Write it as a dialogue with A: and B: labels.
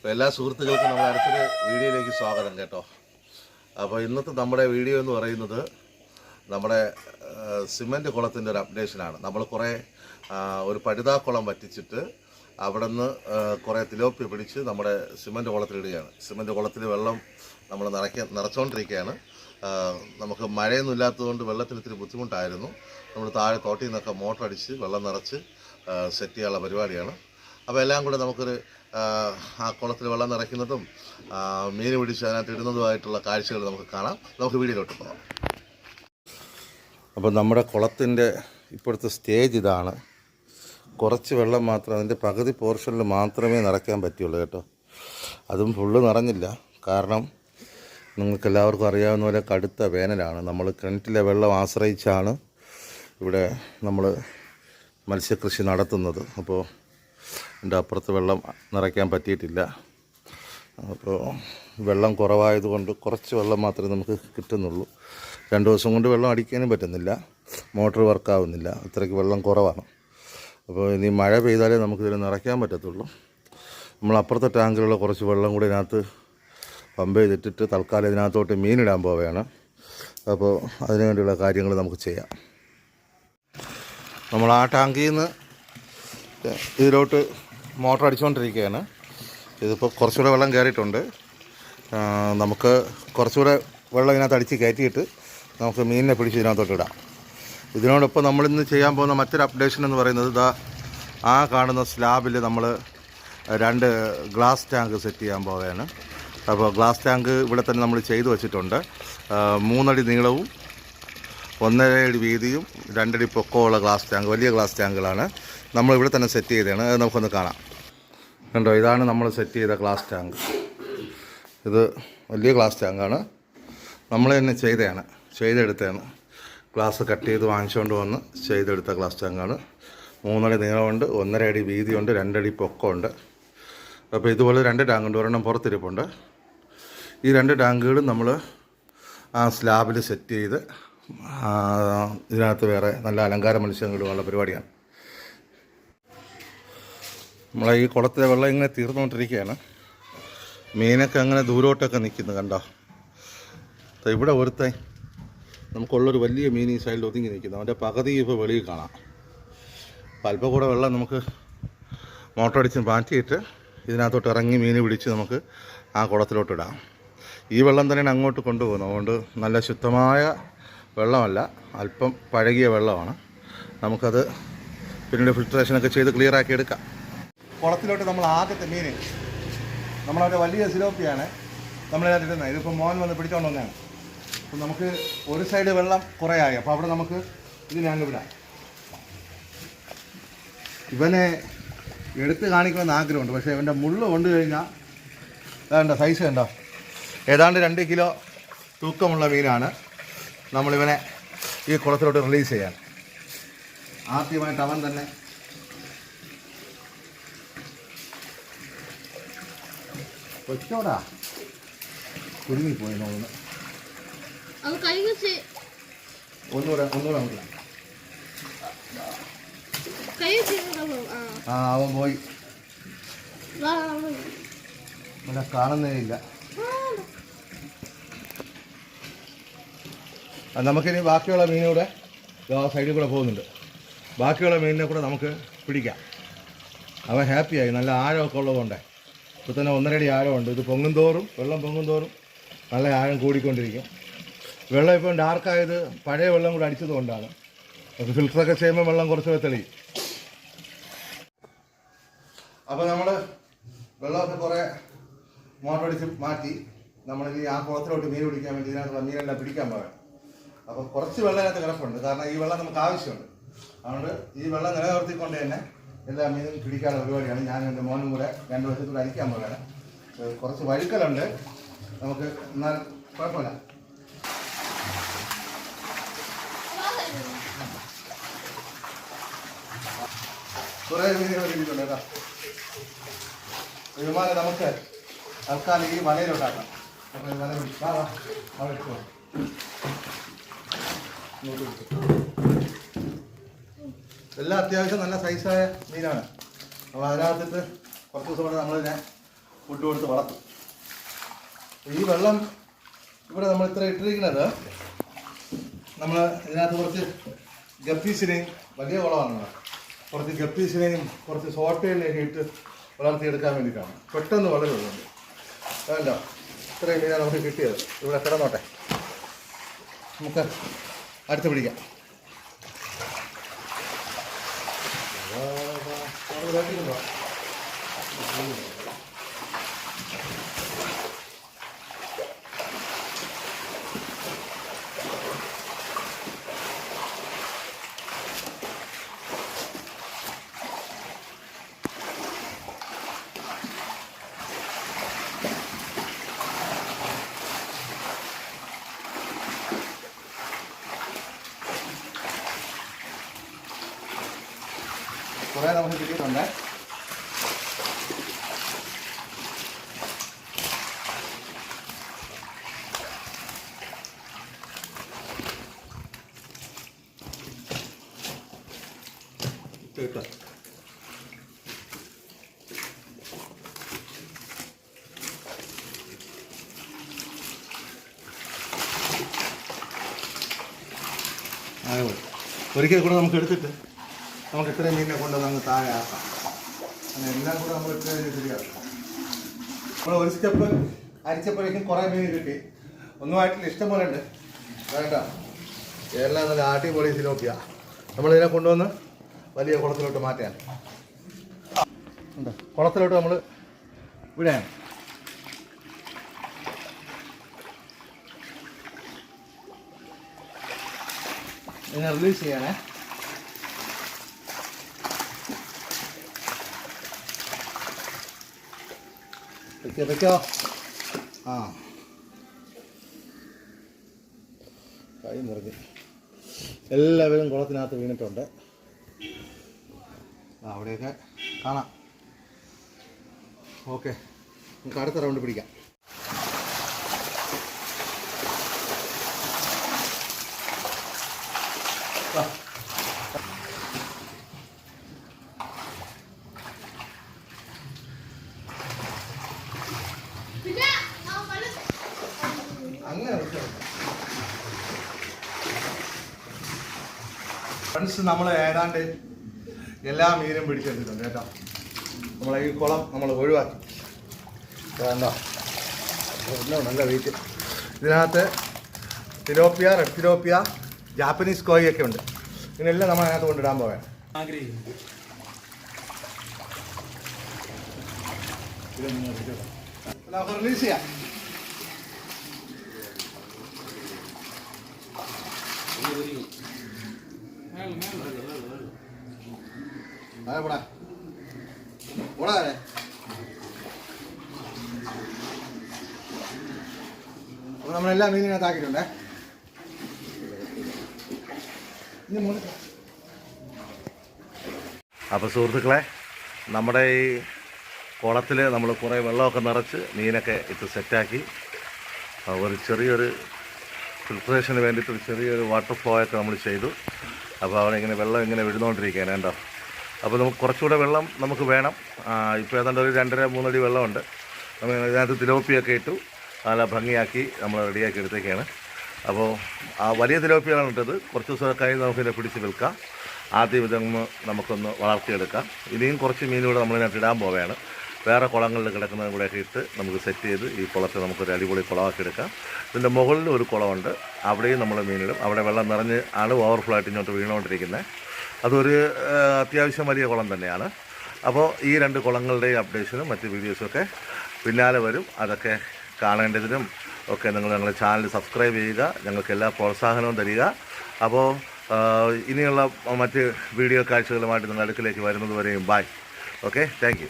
A: അപ്പോൾ എല്ലാ സുഹൃത്തുക്കൾക്കും നമ്മുടെ അടുത്തൊരു വീഡിയോയിലേക്ക് സ്വാഗതം കേട്ടോ. അപ്പോൾ ഇന്നത്തെ നമ്മുടെ വീഡിയോ എന്ന് പറയുന്നത് നമ്മുടെ സിമന്റ് കുളത്തിന്റെ ഒരു അപ്ഡേഷനാണ് നമ്മൾ കുറേ ഒരു പഴുതാക്കുളം വറ്റിച്ചിട്ട് അവിടെ നിന്ന് കുറേ തിലോപ്പി പിടിച്ച് നമ്മുടെ സിമന്റ് കുളത്തിലിടുകയാണ് സിമന്റ് കുളത്തിൽ വെള്ളം നമ്മൾ നിറയ്ക്കാൻ നിറച്ചുകൊണ്ടിരിക്കുകയാണ് നമുക്ക് മഴയൊന്നും ഇല്ലാത്തതുകൊണ്ട് വെള്ളത്തിന് ഇത്തിരി ബുദ്ധിമുട്ടായിരുന്നു. നമ്മൾ താഴെ തോട്ടിൽ നിന്നൊക്കെ മോട്ടർ അടിച്ച് വെള്ളം നിറച്ച് സെറ്റ് ചെയ്യാനുള്ള പരിപാടിയാണ്. അപ്പോൾ എല്ലാം കൂടെ നമുക്കൊരു ആ, കുളത്തിൽ വെള്ളം നിറയ്ക്കുന്നതും മീൻ പിടിച്ച് അതിനകത്ത് ഇടുന്നതുമായിട്ടുള്ള കാഴ്ചകൾ നമുക്ക് കാണാം. നമുക്ക് വീഡിയോയിലോട്ട് പോകാം. അപ്പോൾ നമ്മുടെ കുളത്തിന്റെ ഇപ്പോഴത്തെ സ്റ്റേജ് ഇതാണ്. കുറച്ച് വെള്ളം മാത്രം അതിന്റെ പകുതി പോർഷനിൽ മാത്രമേ നിറയ്ക്കാൻ പറ്റുള്ളൂ കേട്ടോ. അതും ഫുള്ള് നിറഞ്ഞില്ല. കാരണം നിങ്ങൾക്ക് എല്ലാവർക്കും അറിയാവുന്ന പോലെ കടുത്ത വേനലാണ്. നമ്മൾ കിണറ്റിലെ വെള്ളം ആശ്രയിച്ചാണ് ഇവിടെ നമ്മൾ മത്സ്യകൃഷി നടത്തുന്നത്. അപ്പോൾ എന്റെ അപ്പുറത്ത് വെള്ളം നിറയ്ക്കാൻ പറ്റിയിട്ടില്ല. അപ്പോൾ വെള്ളം കുറവായതുകൊണ്ട് കുറച്ച് വെള്ളം മാത്രമേ നമുക്ക് കിട്ടുന്നുള്ളൂ. രണ്ട് ദിവസം കൊണ്ട് വെള്ളം അടിക്കാനും പറ്റുന്നില്ല. മോട്ടോർ വർക്കാവുന്നില്ല. അത്രയ്ക്ക് വെള്ളം കുറവാണ്. അപ്പോൾ ഇനി മഴ പെയ്താലേ നമുക്കിതിനെ നിറയ്ക്കാൻ പറ്റത്തുള്ളൂ. നമ്മൾ അപ്പുറത്തെ ടാങ്കിലുള്ള കുറച്ച് വെള്ളം കൂടി ഇതിനകത്ത് പമ്പ് ചെയ്തിട്ടിട്ട് തൽക്കാലം ഇതിനകത്തോട്ട് മീനിടാൻ പോവുകയാണ്. അപ്പോൾ അതിനു വേണ്ടിയുള്ള കാര്യങ്ങൾ നമുക്ക് ചെയ്യാം. നമ്മൾ ആ ടാങ്കിൽ നിന്ന് ഇതിലോട്ട് മോട്ടർ അടിച്ചുകൊണ്ടിരിക്കുകയാണ്. ഇതിപ്പോൾ കുറച്ചുകൂടെ വെള്ളം കയറിയിട്ടുണ്ട്. നമുക്ക് കുറച്ചുകൂടെ വെള്ളം ഇതിനകത്ത് അടിച്ച് കയറ്റിയിട്ട് നമുക്ക് മീനിനെ പിടിച്ച് ഇതിനകത്തോട്ട് ഇടാം. ഇതിനോടൊപ്പം നമ്മളിന്ന് ചെയ്യാൻ പോകുന്ന മറ്റൊരു അപ്ഡേഷൻ എന്ന് പറയുന്നത് ഇതാ ആ കാണുന്ന സ്ലാബിൽ നമ്മൾ രണ്ട് ഗ്ലാസ് ടാങ്ക് സെറ്റ് ചെയ്യാൻ പോവുകയാണ്. അപ്പോൾ ഗ്ലാസ് ടാങ്ക് ഇവിടെ തന്നെ നമ്മൾ ചെയ്തു വച്ചിട്ടുണ്ട്. മൂന്നടി നീളവും ഒന്നര അടി വീതിയും രണ്ടടി പൊക്കമുള്ള ഗ്ലാസ് ടാങ്ക് വലിയ ഗ്ലാസ് ടാങ്കുകളാണ്. നമ്മൾ ഇവിടെ തന്നെ സെറ്റ് ചെയ്തതാണ്. അത് നമുക്കൊന്ന് കാണാം. കണ്ടോ ഇതാണ് നമ്മൾ സെറ്റ് ചെയ്ത ഗ്ലാസ് ടാങ്ക് ഇത് വലിയ ഗ്ലാസ് ടാങ്കാണ് നമ്മൾ തന്നെ ചെയ്തതാണ്. ചെയ്തെടുത്തതാണ്. ഗ്ലാസ് കട്ട് ചെയ്ത് വാങ്ങിച്ചുകൊണ്ട് വന്ന് ചെയ്തെടുത്ത ഗ്ലാസ് ടാങ്കാണ് മൂന്നടി നീളമുണ്ട് ഒന്നര അടി വീതിയുണ്ട് രണ്ടടി പൊക്കമുണ്ട്. അപ്പോൾ ഇതുപോലെ രണ്ട് ടാങ്കുണ്ട് ഒരെണ്ണം പുറത്തിരിപ്പുണ്ട്. ഈ രണ്ട് ടാങ്കുകളും നമ്മൾ ആ സ്ലാബിൽ സെറ്റ് ചെയ്ത് ഇതിനകത്ത് വേറെ നല്ല അലങ്കാര മത്സ്യങ്ങളുള്ള പരിപാടിയാണ്. നമ്മളെ ഈ കുളത്തിലെ വെള്ളം ഇങ്ങനെ തീർന്നുകൊണ്ടിരിക്കുകയാണ്. മീനൊക്കെ അങ്ങനെ ദൂരോട്ടൊക്കെ നിൽക്കുന്നു കണ്ടോ? ഇവിടെ ഒരുത്തെ നമുക്കുള്ളൊരു വലിയ മീൻ ഈ സൈഡിൽ ഒതുങ്ങി നിൽക്കുന്നു. അവന്റെ പകുതി ഇപ്പോൾ വെളിയിൽ കാണാം. അപ്പം അല്പം കൂടെ വെള്ളം നമുക്ക് മോട്ടർ അടിച്ച് മാറ്റിയിട്ട് ഇതിനകത്തോട്ട് ഇറങ്ങി മീൻ പിടിച്ച് നമുക്ക് ആ കുളത്തിലോട്ട് ഇടാം. ഈ വെള്ളം തന്നെയാണ് അങ്ങോട്ട് കൊണ്ടുപോകുന്നത്. അതുകൊണ്ട് നല്ല ശുദ്ധമായ വെള്ളമല്ല അല്പം പഴകിയ വെള്ളമാണ്. നമുക്കത് പിന്നീട് ഫിൽട്രേഷനൊക്കെ ചെയ്ത് ക്ലിയറാക്കി എടുക്കാം. കുളത്തിലോട്ട് നമ്മൾ ആദ്യത്തെ മീൻ നമ്മളവിടെ വലിയ സിലോപ്പിയാണ് നമ്മളതിനകത്ത് ഇടുന്നത്. ഇതിപ്പോൾ മോൻ വന്ന് പിടിച്ചോണ്ട് വന്നതാണ്. അപ്പം നമുക്ക് ഒരു സൈഡ് വെള്ളം കുറേ ആയി അപ്പോൾ അവിടെ നമുക്ക് ഇത് ഞങ്ങൾ വിടാം. ഇവനെ എടുത്ത് കാണിക്കണമെന്ന് ആഗ്രഹമുണ്ട്. പക്ഷേ ഇവന്റെ മുള്ളു കൊണ്ടു കഴിഞ്ഞാൽ വേണ്ട സൈസ് കണ്ടോ? ഏതാണ്ട് രണ്ട് കിലോ തൂക്കമുള്ള മീനാണ് നമ്മളിവനെ ഈ കുളത്തിലോട്ട് റിലീസ് ചെയ്യാൻ. ആദ്യമായിട്ട് അവൻ തന്നെ കൊച്ചോടാ കുരുങ്ങിപ്പോയി നോക്കുന്നു
B: അത് കൈ വെച്ച്
A: ഒന്നുകൂടെ ഒന്നുകൂടെ അങ്ങോട്ട്
B: കൈ വെച്ച് ഇങ്ങോട്ട് പോകും. ആ
A: അവൻ പോയി. ഇവിടെ കാണുന്നേ ഇല്ല
B: ആ,
A: ആ, നമുക്കിനി ബാക്കിയുള്ള മീനൂടെ ആ സൈഡിൽ കൂടെ പോകുന്നുണ്ട്. ബാക്കിയുള്ള മീനിനെ കൂടെ നമുക്ക് പിടിക്കാം. അവൻ ഹാപ്പിയായി. നല്ല ആഴമൊക്കെ ഉള്ളതുകൊണ്ട്. ഇപ്പോൾ തന്നെ ഒന്നരടി ആഴമുണ്ട്. ഇത് പൊങ്ങും തോറും വെള്ളം പൊങ്ങും തോറും നല്ല ആഴം കൂടിക്കൊണ്ടിരിക്കും. വെള്ളം ഇപ്പം ഡാർക്കായത് പഴയ വെള്ളം കൂടെ അടിച്ചത് കൊണ്ടാണ്. അപ്പോൾ ഫിൽറ്ററൊക്കെ ചെയ്യുമ്പോൾ വെള്ളം കുറച്ച് തെളിയും. അപ്പോൾ നമ്മൾ വെള്ളമൊക്കെ കുറേ മോട്ടർ അടിച്ച് മാറ്റി നമ്മളിനി ആ കുളത്തിലോട്ട് മീൻ പിടിക്കാൻ വേണ്ടി ഇതിനകത്തുള്ള മീനെല്ലാം പിടിക്കാൻ പോകാം അപ്പോൾ കുറച്ച് വെള്ളം അതിനകത്ത് കിടപ്പുണ്ട്. കാരണം ഈ വെള്ളം നമുക്ക് ആവശ്യമുണ്ട്. അതുകൊണ്ട് ഈ വെള്ളം നിലനിർത്തിക്കൊണ്ട് തന്നെ എല്ലാ മീനും പിടിക്കാനുള്ള പരിപാടിയാണ് ഞാൻ എന്റെ മോനും കൂടെ രണ്ട് വശത്തൂടെ അരിക്കാൻ പോവുകയാണ് കുറച്ച് വഴുക്കലുണ്ട് നമുക്ക് എന്നാൽ കുഴപ്പമില്ല കുറേ മീനുകൾ കിട്ടിയിട്ടുണ്ട് കേട്ടോ ഒരുമാതിരി നമുക്ക് തൽക്കാലം ഈ മലയിലോട്ടാക്കാം അപ്പോൾ മല വല പിടി. വാ, വാ. അവിടെ. ഇങ്ങോട്ട് പിടിച്ചോ. എല്ലാം അത്യാവശ്യം നല്ല സൈസായ മീനാണ്. അപ്പോൾ അതിനകത്തിട്ട് കുറച്ച് ദിവസം കൊണ്ട് നമ്മളിതിനെ ഫുഡ് കൊടുത്ത് വളർത്തും. ഈ വെള്ളം ഇവിടെ നമ്മൾ ഇത്ര ഇട്ടിരിക്കുന്നത് നമ്മൾ ഇതിനകത്ത് കുറച്ച് ഗപ്പീസിനെയും വലിയ കുളമാണ്. കുറച്ച് ഗപ്പീസിനെയും കുറച്ച് സോട്ടയിലേക്ക് ഇട്ട് വളർത്തിയെടുക്കാൻ വേണ്ടിയിട്ടാണ്. പെട്ടെന്ന് വളരുന്നുണ്ട് അതല്ല ഇത്രയും മീനാണ് നമുക്ക് കിട്ടിയത്. ഇവിടെ കിടന്നോട്ടെ. നമുക്ക് അടുത്ത് പിടിക്കാം. これだけでも。കുറേ നമുക്ക് കിട്ടിയിട്ടുണ്ട് കേട്ടോ അങ്ങനെ മതി. ഒരിക്കൽ കൂടെ നമുക്ക് എടുത്തിട്ട് നമുക്ക് ഇത്രയും മീനിനെ കൊണ്ട് നമുക്ക് താഴെ ആക്കാം. അങ്ങനെ എല്ലാം കൂടെ നമ്മൾ ഇത്രയും ശരിയാക്കാം. നമ്മൾ ഒരു സ്റ്റെപ്പ് അരിച്ചപ്പോഴേക്കും കുറേ മീൻ കിട്ടി. ഒന്നുമായിട്ടില്ല ഇഷ്ടം പോലെ ഉണ്ട്. വേണ്ട. എല്ലാം നല്ല അടിപൊളി സിലോപ്പിയ. നമ്മളിതിനെ കൊണ്ടുവന്ന് വലിയ കുളത്തിലോട്ട് മാറ്റാൻ. കുളത്തിലോട്ട് നമ്മൾ വിടാൻ. ഇതിനെ റിലീസ് ചെയ്യണേ. വെക്കോ ആ. കൈ നിറഞ്ഞു എല്ലാവരും കുളത്തിനകത്ത് വീണിട്ടുണ്ട്. അവിടെയൊക്കെ കാണാം. ഓക്കെ. നമുക്ക് അടുത്ത റൗണ്ട് പിടിക്കാം ആ.
B: പിന്നെ ആ മല
A: അങ്ങനെ ഫ്രണ്ട്സ് നമ്മൾ ഏതാണ്ട് എല്ലാ മീനും പിടിച്ചെടുത്തിട്ടുണ്ട് കേട്ടോ. നമ്മളെ ഈ കുളം നമ്മൾ ഒഴിവാക്കി. വേണ്ടോ നല്ല വെയിറ്റ് ഇതിനകത്ത് തിലോപ്പിയ റെഡ് തിലോപ്പിയ ജാപ്പനീസ് കോയി ഒക്കെ ഉണ്ട്. ഇതിനെല്ലാം നമ്മൾ അതിനകത്ത് കൊണ്ടിടാൻ പോവാൻ നമുക്ക് റിലീസ് ചെയ്യാം. പോടാ പോടാ നമ്മളെല്ലാ മീനിനകത്ത് ആക്കിയിട്ടുണ്ടേ. അപ്പൊ അപ്പോൾ സുഹൃത്തുക്കളെ നമ്മുടെ ഈ കുളത്തിൽ നമ്മൾ കുറേ വെള്ളമൊക്കെ നിറച്ച് മീനൊക്കെ ഇട്ട് സെറ്റാക്കി. ഒരു ചെറിയൊരു ഫിൽട്രേഷന് വേണ്ടിയിട്ട് ഒരു ചെറിയൊരു വാട്ടർ ഫ്ലോ ഒക്കെ നമ്മൾ ചെയ്തു. അപ്പോൾ അവിടെ ഇങ്ങനെ വെള്ളം ഇങ്ങനെ വിടുന്നുകൊണ്ടിരിക്കുകയാണ് കേട്ടോ അപ്പോൾ നമുക്ക് കുറച്ചുകൂടെ വെള്ളം നമുക്ക് വേണം. ഇപ്പോൾ ഏതാണ്ട് ഒരു രണ്ടര മൂന്നടി വെള്ളമുണ്ട്. നമ്മൾ ഇതിനകത്ത് തിലോപ്പിയൊക്കെ ഇട്ടു. നല്ല ഭംഗിയാക്കി നമ്മൾ റെഡിയാക്കി എടുത്തേക്കാണ്. അപ്പോൾ ആ വലിയ തിലോപ്പിയാണ് ഇട്ടത്. കുറച്ച് ദിവസമൊക്കെ കഴിഞ്ഞ് നമുക്കിതിനെ പിടിച്ച് വിൽക്കാം. ആദ്യം ഇതൊന്ന് നമുക്കൊന്ന് വളർത്തിയെടുക്കാം. ഇനിയും കുറച്ച് മീനുകൂടെ നമ്മളിതിനകത്ത് ഇടാൻ പോവുകയാണ്. വേറെ കുളങ്ങളിൽ കിടക്കുന്നതും കൂടെയൊക്കെ ഇട്ട് നമുക്ക് സെറ്റ് ചെയ്ത് ഈ കുളത്തെ നമുക്കൊരു അടിപൊളി കുളമാക്കി എടുക്കാം. ഇതിന്റെ മുകളിൽ ഒരു കുളമുണ്ട്. അവിടെയും നമ്മൾ മീനിടും. അവിടെ വെള്ളം നിറഞ്ഞ് ആണ് ഓവർഫ്ലോ ആയിട്ട് ഇങ്ങോട്ട് വീണുകൊണ്ടിരിക്കുന്നത്. അതൊരു അത്യാവശ്യം വലിയ കുളം തന്നെയാണ്. അപ്പോൾ ഈ രണ്ട് കുളങ്ങളുടെയും അപ്ഡേഷനും മറ്റ് വീഡിയോസും ഒക്കെ പിന്നാലെ വരും. അതൊക്കെ കാണേണ്ടതിനും ഒക്കെ നിങ്ങൾ ഞങ്ങളുടെ ചാനൽ സബ്സ്ക്രൈബ് ചെയ്യുക. ഞങ്ങൾക്ക് എല്ലാ പ്രോത്സാഹനവും തരിക. അപ്പോൾ ഇനിയുള്ള മറ്റ് വീഡിയോ കാഴ്ചകളുമായിട്ട് നിങ്ങൾ അടുക്കിലേക്ക് വരുന്നത് വരെയും ബായ് ഓക്കെ താങ്ക്